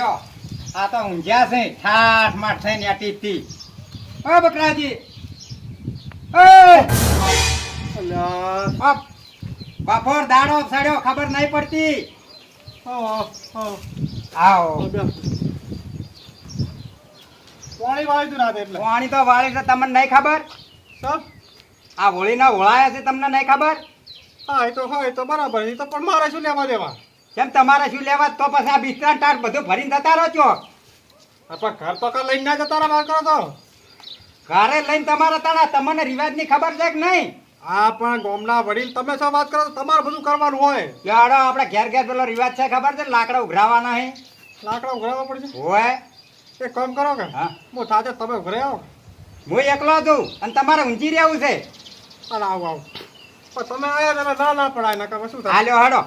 લ્યો. આ તો ઊંઝ્યા છે. ઠાઠ માઠ થઈને આ ટીપી ઓ બકરાજી. બપોર દાડો સડ્યો ખબર નહીં પડતી. આવો. પાણી વાળી તું રાતે એટલે. પાણી તો વાળી છે તમને નહીં ખબર? સબ? આ હોળીના હોળાયા છે તમને નહીં ખબર? હા એ તો હા એ તો બરાબર એ તો પણ મારે શું લેવા દેવા? કેમ તમારે શું લેવા તો પછી આ બિસ્તરા ટાર બધું ભરીને જતા રહો છો. પણ ઘર તો કા લઈને ના જતા રહો વાત કરો તો? ઘરે લઈને તમારા તારા તમને રિવાજની ખબર છે કે નહીં? આ પણ ગોમના વડીલ તમે શું વાત કરો? તમારે બધું કરવાનું હોય. યાડો આપણે ઘેર ઘેર પેલો રિવાજ છે ખબર છે? લાકડા ઉઘરાવાના હે લાકડા ઉઘરાવા પડશે? હોય. એ કામ કરો કે હા. હું સાથે તમે ઉઘરે આવો. હું એકલો છું અને તમારે ઊંચી રહેવું છે. આવો આવો. પણ તમે આવ્યા તમે ના ના પડાય નકર શું થાય? હાલ્યો હાડો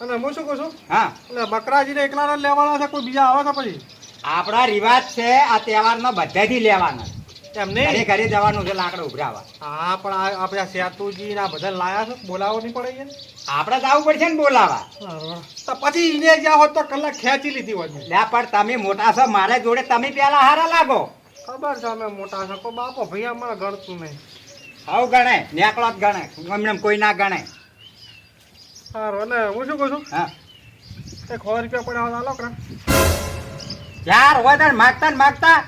અને હું શું કહું છું? હા. એટલે બકરાજીને એકલા લેવાના છે કોઈ બીજા આવે તો પછી? આપણા રિવાજ છે આ તહેવારનો બધાથી લેવાના એમ ઘરે નહીં? ઘરે જવાનું છે લાકડા ઉભરાવા. હા પણ આપણે સેતુજી ને આ બધા લાયા છે બોલાવો નહીં પડે આપણે જવું પડશે ને બોલાવા. તો પછી હોત તો કલાક ખેંચી લીધી હોત. લે પણ તમે મોટા છો મારે જોડે તમે પેલા હારા લાગો. ખબર છે અમે મોટા છો બાપો ભાઈ અમારે ગણતું નહીં. હવ ગણે નેકળો જ ગણે એમને કોઈ ના ગણે સારું અને હું શું કહું છું? હા. એક સો રૂપિયા પડ્યા તો આલો કરા. ચાર હોય તાર માગતા ને માગતા.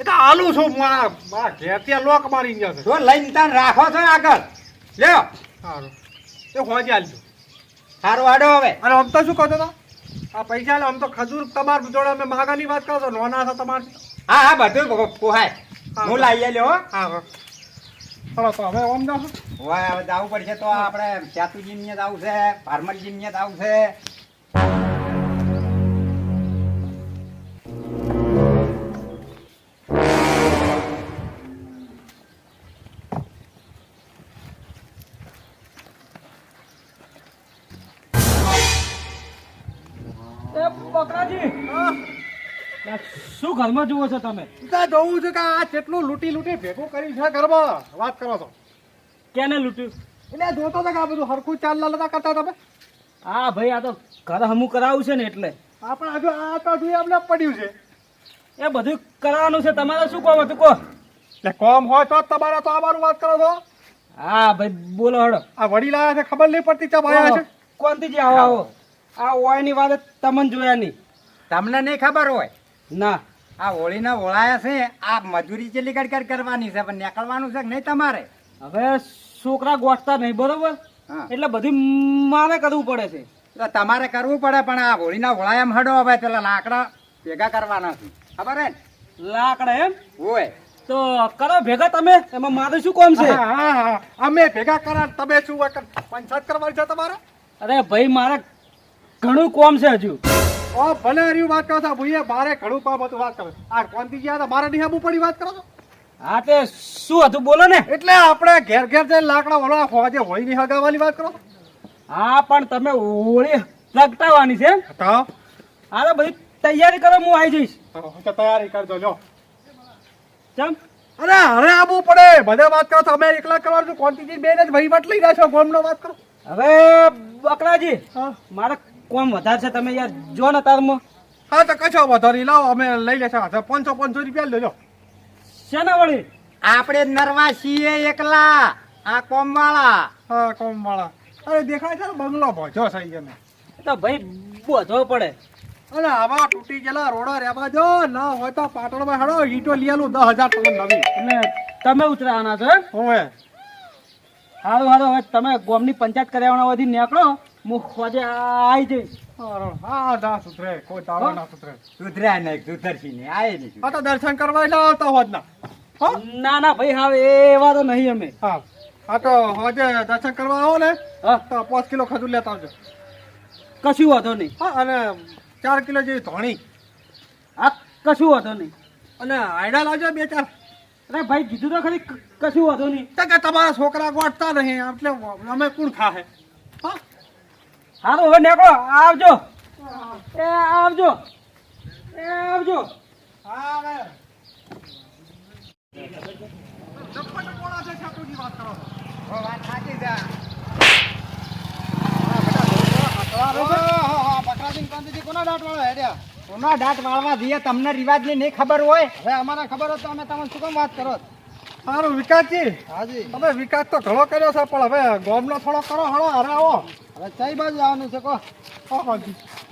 એ તો આલુ છું ત્યાં લોક મારી ગયા છે. જો લઈને તાન રાખો છો આગળ. લ્યો. સારું. એ હોજી આલજો. સારું હાડો હવે. અને આમ તો શું કહો તો? આ પૈસા લે આમ તો ખજૂર તમાર જોડે અમે માગાની વાત કરો છો નોના છો તમારે. હા હા બધું પોહાય. હા. હું લાવી લ્યો હા હા. ચલો તો હવે આમ જાઓ હવે હવે જવું પડશે તો આપણે ચાતુજી ને જવું છે ફાર્મલજી ને જવું છે. એ બકરાજી! શું ઘરમાં જુઓ છો તમે? જોવું છે કે આ કેટલું લૂંટી લૂંટી ભેગું કરી છે ઘરમાં. વાત કરો છો. કેને લૂંટ્યું? એટલે જોતો હતો કે આ બધું હરખું ચાલ લતા કરતા તમે? હા ભાઈ આ તો ઘર હમું કરાવું છે ને એટલે. આપણે હજુ આ તો હજુ આપણે પડ્યું છે. એ બધું કરાવવાનું છે તમારે શું કહો હતું કહો. એટલે કોમ હોય તો જ તમારે તો અમારું વાત કરો છો. હા ભાઈ બોલો હડો. આ વડીલ આવ્યા છે ખબર નહીં પડતી ચમ આવ્યા છે. કોનથી આવો આવો? આ ઓયની વાત તમને જોયા નહીં તમને નહીં ખબર હોય. ના. આ હોળીના હોળાયા છે આ મજૂરી ચેલી કડકડ કરવાની છે પણ નીકળવાનું છે કે નહીં તમારે? હવે છોકરા ગોઠતા નહીં બરોબર. એટલે બધું મારે કરવું પડે છે. એટલે તમારે કરવું પડે પણ આ હોળીના હોળાયામાં હડો હવે પેલા લાકડા ભેગા કરવાના છે. ખબર હે લાકડા એમ? હોય. તો કરો ભેગા તમે એમાં મારે શું કોમ છે? હા, હા, હા. અમે ભેગા કરા તમે શું પંચાયત કરવાની છે તમારે? અરે ભાઈ મારે ઘણું કોમ છે હજુ. ઓ ભલે હર્યું વાત કરો છો ભૂઈએ મારે ઘણું કામ હતું વાત કરો આ કોનથી ગયા હતા મારે નહીં પડી વાત કરો છો? હા તે શું હતું બોલો ને. એટલે આપણે ઘેર ઘેર જઈને લાકડા વળવા હોજે હોય નહીં હગાવવાની વાત કરો હા પણ તમે હોળી લગતાવાની છે? તો હા તો? બધી તૈયારી કરો હું આવી જઈશ. તૈયારી કરજો જો ચમ. અરે અરે આવવું પડે. બધે વાત કરો તમે અમે એકલા કરવાનું કોન્ટીજી બેન જ વહીવટ લઈ રહ્યા છો ગોમનો વાત કરો. હવે બકરાજી મારે કોમ વધારે છે તમે યાર જો ને તારમાં. હા તો કશો વધારી લાવો અમે લઈ લેશો. પાંચસો પાંચસો રૂપિયા લેજો. શેના વળી? આપણે નરવા છીએ એકલા આ કોમ વાળા હા કોમ વાળા અરે દેખાય છે ને બંગલો ભોજો થઈ ગયો તો ભાઈ બોધવો પડે. અને આવા તૂટી ગયેલા રોડો રેવા જો ન હોય તો પાટણમાં હેડો ઈટો લીયેલું દસ હજાર ટકા નવી. એટલે તમે ઉતરાવાના છો હોવે. હારું સારું હવે તમે ગોમની પંચાયત કર્યાવાના વધી નીકળો. હું ખોજે આવી જઈશ. હારું. હા ના સુધરે કોઈ દાડો ના સુધરે. સુધર્યા નહીં સુધરશી નહીં આય નહીં હા તો દર્શન કરવા એટલે આવતા હોત ના. ના ના ભાઈ હવે એવા તો નહીં અમે. હા. હા તો હોજે દર્શન કરવા આવો ને હા. તો પાંચ કિલો ખજૂર લેતા આવજો. કશું વાંધો નહીં. હા અને ચાર કિલો જેવી ધોણી. હા કશું વાંધો નહીં. અને આયડા લાવજો બે ચાર. અરે ભાઈ કીધું તો ખરી કશું વાંધો નહીં. તો કે તમારા છોકરા ગોઠતા નહીં એટલે અમે કોણ ખાહે? હા? સારું હવે નીકળો. આવજો. એ આવજો. એ આવજો. હા હા, કોના દાંત વાળવા જઈએ? તમને રિવાજની નહીં ખબર હોય? હવે અમારે ખબર હોય તો અમે તમને શું કેમ વાત કરો? સારું વિકાસજી. હાજી. તમે વિકાસ તો ઘણો કર્યો છે પણ હવે ગોમનો થોડો કરો હળો હરાવો. આવો હવે કઈ બાજુ જવાનું છે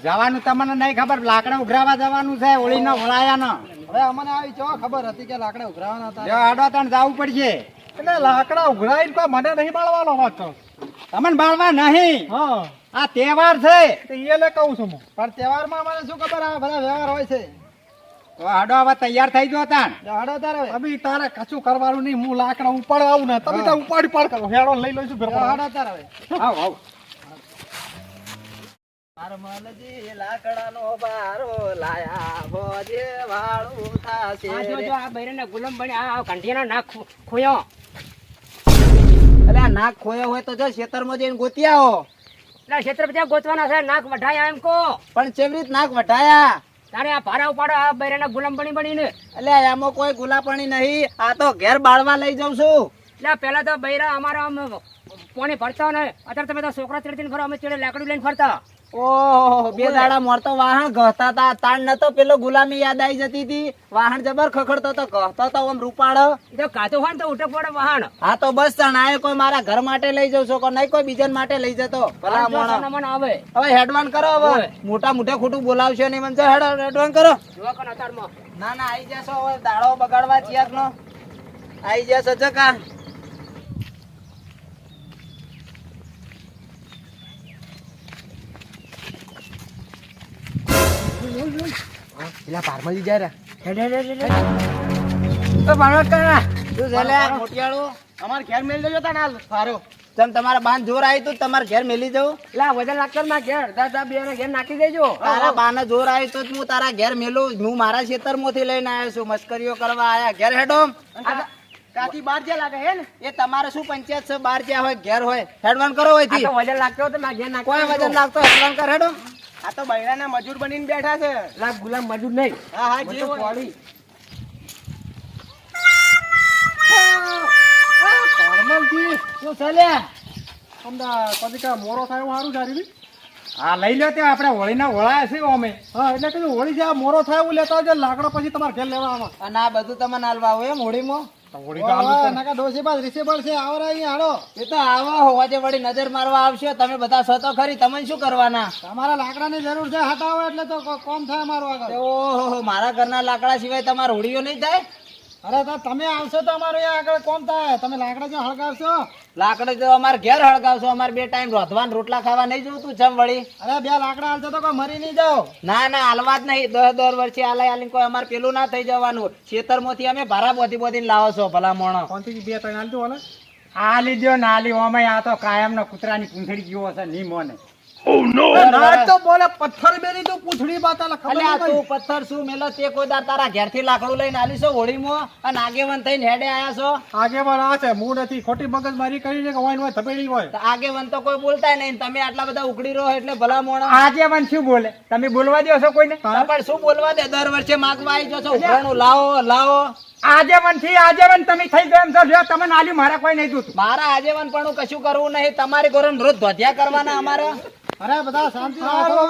જવાનું તમને નહીં ખબર લાકડા ઉઘરાવા જવાનું છે હોળીનો ના હવે અમને આવી જો ખબર હતી કે લાકડા ઉઘરાવાના હતા. આડવા તણ જવું પડશે. એટલે લાકડા ઉઘરાઈને કોઈ મને નહીં બાળવાનો વાત તમને બાળવા નહીં? હા. આ તહેવાર છે. તે એ લે કહું છું પણ તહેવારમાં અમારે શું ખબર આ બધા વ્યવહાર હોય છે? તો હાડો હવે તૈયાર થઈ ગયો તાણ. હાડો તારે અભી તારે કશું કરવાનું નહીં હું લાકડા ઉપાડવા આવું ને તમે તો ઉપાડી પાડ કરો. હેડો લઈ લઈશું ફેર હાડો તારે આવ આવ લાકડાનો બારો લાયા ભોજે વાળું થાશે આ જો જો આ બૈરાના ગુલામ બની આ કંઠિયાનો નાક ખોયો. અલે આ નાક ખોયો હોય તો જો ખેતરમાં જઈને ગોતી આવો એટલે બધા ગોતવાના છે નાક વઢાયા એમ કો પણ ચેવરીત નાક વટાયા તારે આ ભારા ઉપાડો આ બૈરાના ગુલામ બની બનીને. એટલે એમાં કોઈ ગુલાપણી નહીં. આ તો ઘેર બાળવા લઈ જાઉં છું. એટલે પેલા તો બૈરા અમારા પોણી ફરતા ને અત્યારે તમે તો છોકરા ચડતી ફરો અમે ચડે લાકડું લઈને ફરતા. ઓહો બે દાડા મોરતો વાહણ ગહતા તા તાણ નતો પેલો ગુલામી યાદ આવી જતી હતી વાહણ જબર ખખડતો તો ગહતો તો આમ રૂપાળો તો કાતો હોય તો ઉઠે પડે વાહણ. હા તો બસ તાણ આયો કોઈ મારા ઘર માટે લઈ જાઉં છો કોઈ નહીં? કોઈ બીજા માટે લઈ જતો. ભલા આવે. હવે હેડવાન કરો હવે. મોટા મોટા ખોટું બોલાવશો નહીં મને. હેડ હેડવાન કરો. ના ના આવી જશો હવે. દાડો બગાડવા ચિયાક નો આઈ જશો જકા પેલા હેડ હેડ. તો પારમા કરા તું જેલે મોટિયાળો અમાર ઘેર મેલી દેજો તા નાલ ફારો તમ તમારા બાન જોર આવી તો તમાર ઘેર મેલી જવું લા વજન લાગતો માં ઘેર. દસ દસ બે ઘેર નાખી દેજો. તારા બાને જોર આવી તો હું તારા ઘેર મેલું. હું મારા ખેતરમાંથી લઈને આવ્યો છું. મસ્કરીઓ કરવા આયા. ઘેર હેડો કાકી બાર જ્યાં લાગે હે ને? એ તમારે શું પંચાયત છે? બાર જ્યાં હોય ઘેર હોય. હેડવાન કરો હોયથી વજન લાગતો હોય તો ના ઘેર નાખી કોઈ વજન લાગતો હેડવાન કર હેડો. આ તો બૈરાના મજૂર બનીને બેઠા છે. લા ગુલામ મજૂર નહીં. હા હા જે કોળી. પરમલજી શું ચાલ્યા અમદા કદી મોરો થાય સારું જારી હા લઈ લો તે આપણે હોળીના વળાયા છે અમે. હા એટલે કીધું હોળી જે મોરો થાય એવું લેતા આવજો લાકડા પછી તમારે ઘેર લેવા આવા. અને આ બધું તમે નાલવા આવે એમ હોળીમાં? નજર મારવા આવશે તમે બધા છો તો ખરી તમે શું કરવાના? તમારા લાકડાની જરૂર છે હટાવો એટલે તો કોમ થાય અમારું આગળ. ઓહો મારા ઘરના લાકડા સિવાય તમારે હોડીઓ નહીં થાય? અરે તો તમે આવશો તો અમારું આગળ કોમ થાય. તમે લાકડા જો હળગાવશો લાકડા તો અમારે ઘેર હળગાવશો અમારે બે ટાઈમ રોધવાન રોટલા ખાવા નહીં જોતું જમ વળી. અરે બે લાકડા હાલતો તો કોઈ મરી નહીં જાવ ના ના હાલવા જ નહીં. દસ દર વર્ષે આલાય આલીને કોઈ અમારે પેલું ના થઈ જવાનું. ખેતરમાંથી અમે ભારા બોધી બોધીને લાવો છો ભલા મોણો બે ત્રણ હાલતું ને દો લીધો ના લી ઓમે આ તો કાયમ નો કૂતરાની પૂંછડી જેવો છે નહીં મોને. બોલે પથ્થર મેરી તું પૂછડી બાતા અલ્યા તું પથ્થર શું મેલો? તે કોઈ દાર તારા ઘેરથી લાકડું લઈને આલી છો હોળીમાં? અને આગેવન થઈને હેડે આયા છો? આગેવાન આ છે હું નથી. ખોટી મગજ મારી કરી છે કે હોય ને હોય થપેડી હોય? તો આગેવન તો કોઈ બોલતાય નહીં. તમે આટલા બધા ઉકડી રહો એટલે ભલા મોણો. આગેવાન શું બોલે? તમે બોલવા દો છો કોઈને? પણ શું બોલવા દે? દર વર્ષે માગવા આવી જશો ઉઘરાણું લાવો લાવો. આગેવાનથી આગેવાન તમે થઈ ગયો એમ લ્યો તમે નાલી મારા કોઈ નહીં દૂત મારા આગેવન પણ કશું કરવું નહીં. તમારી ગોરમ રોજ ધોધ્યા કરવાના અમારે. અરે બધા શાંતિ રાખો.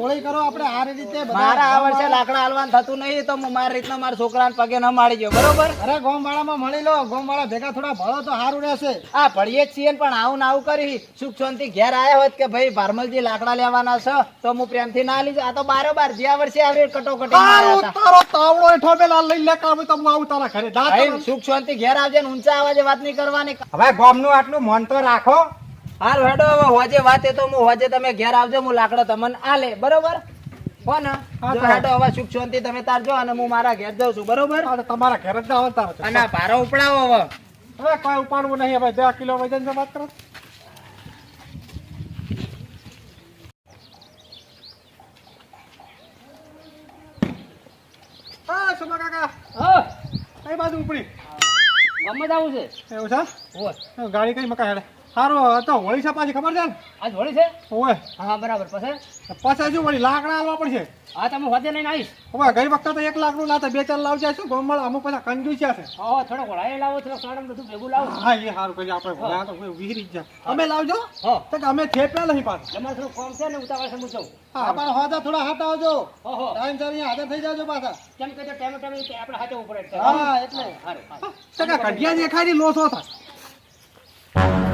હોળી કરો આપણે આ રીતે મારા આ વર્ષે લાકડા હાલવાન થતું નહીં તો હું મારી રીતના મારા છોકરાને પગે ન મારી ગયો. બરોબર? અરે ગોમવાળામાં મળી લો. ગોમવાળા ભેગા થોડા ભળો તો સારું રહેશે. આ ભળીએ જ છીએ પણ આવું ને આવું કરી. સુખ શાંતિ ઘેર આવ્યા હોત કે ભાઈ ભારમલજી લાકડા લેવાના છે તો હું પ્રેમથી ના લીધું આ તો બારોબાર જ્યાં વર્ષે આવી કટોકટી તારો તાવડો હેઠો પેલા લઈ લે કામ તો હું આવું તારા ઘરે દાદા સુખ શાંતિ ઘેર આવજે ને ઊંચા અવાજે વાત નહીં કરવાની. હવે ગોમનું આટલું મન તો રાખો. હાલ હેડો હવે હોજે વાત એ તો હું હોજે તમે ઘેર આવજો હું લાકડો તમને આલે બરોબર? હો ને? હા, જો તો. હેડો હવે સુખ શાંતિ તમે તાર જો અને હું મારા ઘેર જાઉં છું. બરોબર? તમારા ઘરે જ આવો અને ભારો ઉપડાવો હવે. હવે કોઈ ઉપાડવું નહીં હવે બે કિલો વજન છે વાત કરો હા સુમા કાકા. હા. કઈ બાજુ ઉપડી. ગામમાં જવું છે? એવું છે? ગાડી કઈ મકા હેડે? સારું તો હોળી છે પાછી ખબર છે ને? આજ હોળી છે? ઓય. હા બરાબર. પછી? પછી શું વળી? લાકડા આલવા પડશે. હા તમે હોદે લઈને આવીશ. હવે ગઈ વખતે તો એક લાખનું લાવતા બે ચાર લાવજે શું? ગોમળ અમુક પાછા કંજુ છે હા થોડો ઘોડાએ લાવો થોડો સાડમ બધું ભેગું લાવો. હા એ સારું કરી આપણે. ઘોડા તો વિહરી જ અમે લાવજો. તો કે અમે થેપ્યા નહીં પાછા. તમારે થોડું કોમ છે ને ઉતાવળ છે હું હા પણ હોદા થોડા હાથ આવજો. ઓહો ટાઈમ સર અહીંયા હાજર થઈ જાજો પાછા. કેમ કે તો ટાઈમ ટાઈમ આપણે હાથે ઉપર હા એટલે. હારું હારું. તો કે કઢિયા દેખાય લોસો થાય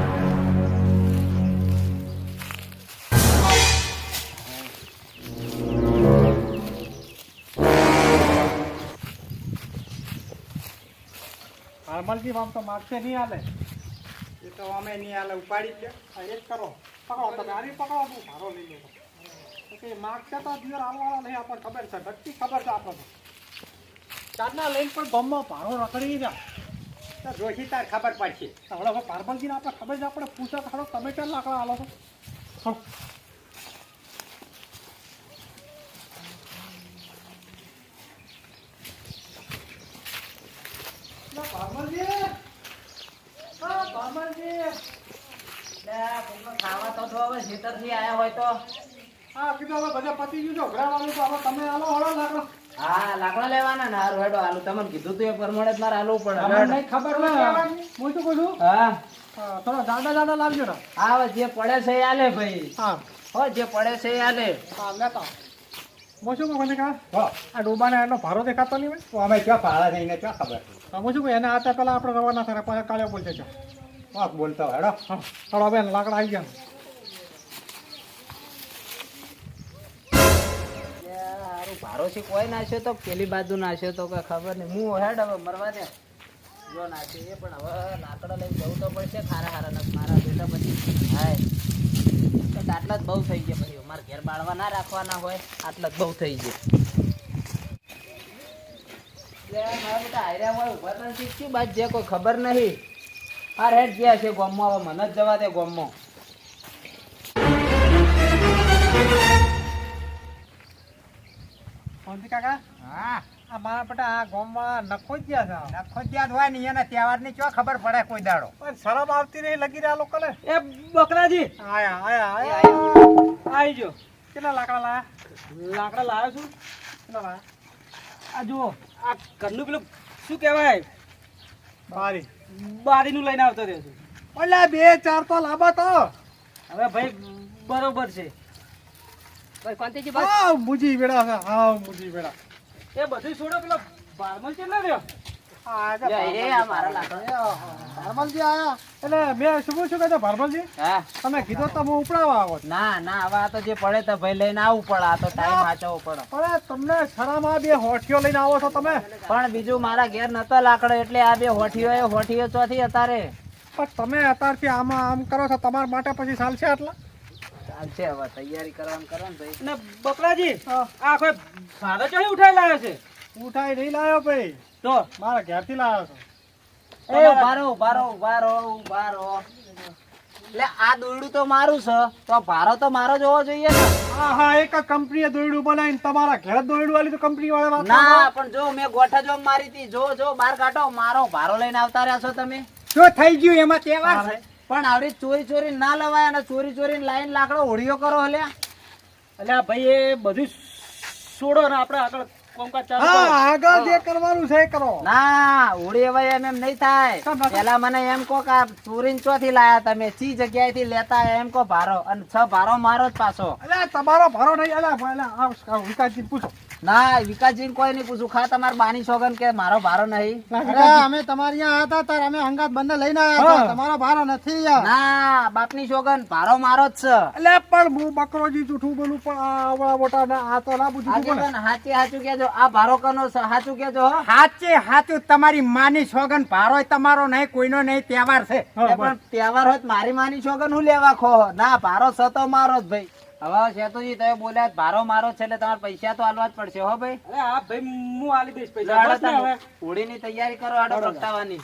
હારમલજી આમ તો માગશે નહીં હાલે. એ તો અમે નહીં હાલે ઉપાડી છે. એક કરો. પકડો તમે આરી પકડો તું સારો લઈ લેતો કે માગશે તો હાલવાળા નહીં આપણને ખબર છે. બધી ખબર છે આપણને. ચારના લઈને પણ ગમમાં ભારો રખડી જાય તો જોશી તાર ખબર પડશે. હવે હવે પારબલજીને આપણે ખબર છે આપણે પૂછો ખરો તમે ક્યાં લાકડા હાલો છો હો. લા, પારબલજી! હા, પારબલજી! ખાવા તો તો હવે ખેતરથી આયા હોય તો. હા, કીધું હવે બધા પતી ગયું છે, ઉઘરાવાનું તો હવે તમે હાલો હળો લાકડા. હા લાકડા લેવાના ને હારું હેડો હાલું તમને કીધું તું એ પ્રમાણે જ મારે હાલવું પડે. નહીં ખબર હું શું કહું છું? હા. થોડા જાડા જાડા લાવજો હા હવે જે પડે છે એ આલે ભાઈ. હા. હો જે પડે છે એ આલે. હા લેતા. હું શું કહું કા આ ડોબાને એટલો ભારો દેખાતો નહીં હોય તો અમે ક્યાં ભાડા થઈને ક્યાં ખબર હું શું એને આતા પહેલા આપણે રવાના થાય પાછા કાલે બોલશે છે વાહ બોલતો હેડો હા બેન લાકડા આવી ગયા હારું ભારો છે કોઈ નાખ્યો તો પેલી બાજુ નાખ્યો તો કઈ ખબર નહીં હું હેડ હવે મરવા દે જો નાખ્યો એ પણ હવે લાકડા લઈને જવું તો પડશે ખારા ખારા મારા બેટા પછી હાય તો આટલા જ બહુ થઈ ગયા પછી અમારે ઘેર બાળવા ના રાખવાના હોય આટલા જ બહુ થઈ ગયા. જે કોઈ ખબર નહીં? આ રેડ ગયા છે ગોમમાં હવે મને જ જવા દે ગોમમાં. કોણથી કાકા? હા. આ મારા બેટા આ ગામમાં નખો જ ગયા છે નખો હોય ને એના તહેવારની ક્યાં ખબર પડે કોઈ દાડો. પણ શરમ આવતી નહીં લગી રહ્યા લોકોને. એ બકરાજી. આયા આયા આયા. આવી જો કેટલા લાકડા લાયા? લાકડા લાવ્યો છું. કેટલા લાયા? આ જુઓ આ ઘરનું પેલું શું કહેવાય? બારી. બારીનું લઈને આવતો રહ્યો છું. ઓલા બે ચાર તો લાંબા તો. હવે ભાઈ બરોબર છે. ભાઈ કોંતીજી હા મુજી બેડા છે હા મુજી બેડા એ બધું છોડો પેલો બારમલ કેટલા રહ્યો આ લે, એ આ મારા લાકડા ભારમલજી આયા. એટલે મેં શું શું કહેતો ભારમલજી હા. તમે કીધું તો હું ઉપડાવવા આવો ના ના હવે તો જે પડે તો ભાઈ લઈને આવું પડે આ તો ટાઈમ સાચવવો પડે. પણ તમને શરામાં બે હોઠીઓ લઈને આવો છો તમે. પણ બીજું મારા ઘેર નતો લાકડો એટલે આ બે હોઠીઓ એ હોઠીઓ ચોથી અત્યારે. પણ તમે અત્યારથી આમાં આમ કરો છો તમારા માટે પછી ચાલશે આટલા? ચાલશે હવે તૈયારી કરવાનું કરો ને ભાઈ. ને બકરાજી આ કોઈ ભાડો ચોથી ઉઠાઈ લાવ્યો છે? ઉઠાઈ નહીં લાવ્યો ભાઈ. તો? મારા ઘેરથી લાવ્યો છો એ ઊભા રહો ઊભા રહો ઊભા રહો ઊભા રહો એટલે આ દોરડું તો મારું છે. તો ભારો તો મારો જ હોવો જોઈએ ને. હા હા એક કંપનીએ દોરડું બનાવીને તમારા ઘેર દોરડું વાળી તો કંપની વાળા વાત ના પણ જો મેં ગોઠા જો મારી હતી. જો જો બાર કાઢો. મારો ભારો લઈને આવતા રહ્યા છો તમે. શું થઈ ગયું એમાં કેવા છે? પણ આવડી ચોરી ચોરી ના લવાય અને ચોરી ચોરી લાઈન લાકડો હોળીઓ કરો હલ્યા. એટલે ભાઈ એ બધું છોડો ને આપણે આગળ કોમકાજ ચાલુ હા આગળ જે કરવાનું છે એ કરો. ના હોળી હવે એમ એમ નહીં થાય. પેલા મને એમ કહો કે આ ચોરીને ચોથી લાયા તમે? ચી જગ્યાએથી લેતા એમ કહો ભારો. અને છ ભારો મારો જ પાછો. એટલે તમારો ભારો નહીં આ વિકાસજી પૂછો. ના વિકાસજી કોઈ નહીં પૂછું. ખા તમાર બાની સોગન કે મારો ભારો નહીં. અમે તમારી અહીંયા હતા તાર અમે હંગાત બંને લઈને આવ્યા હતા. તમારો ભારો નથી યાર ના બાપની સોગન ભારો મારો જ છે. એટલે પણ હું બકરોજી જૂઠું બોલું પણ આવડા મોટા આ તો ના પૂછ્યું હાચું હાચું કેજો આ ભારો કનો છે? હાચું કેજો હાચે હાચું તમારી માની સોગન ભારો તમારો નહીં કોઈનો નહીં તહેવાર છે. પણ તહેવાર હોય મારી માની સોગન હું લેવા ખો? ના ભારો છે તો મારો જ ભાઈ. હવે શેતુજી તમે બોલ્યા ભારો મારો છે એટલે તમારે પૈસા તો આલવા જ પડશે હો ભાઈ. અરે ભાઈ હું આલી દઈશ પૈસા. બસ ને હવે. હોળીની તૈયારી કરો આડો પ્રગટાવાની.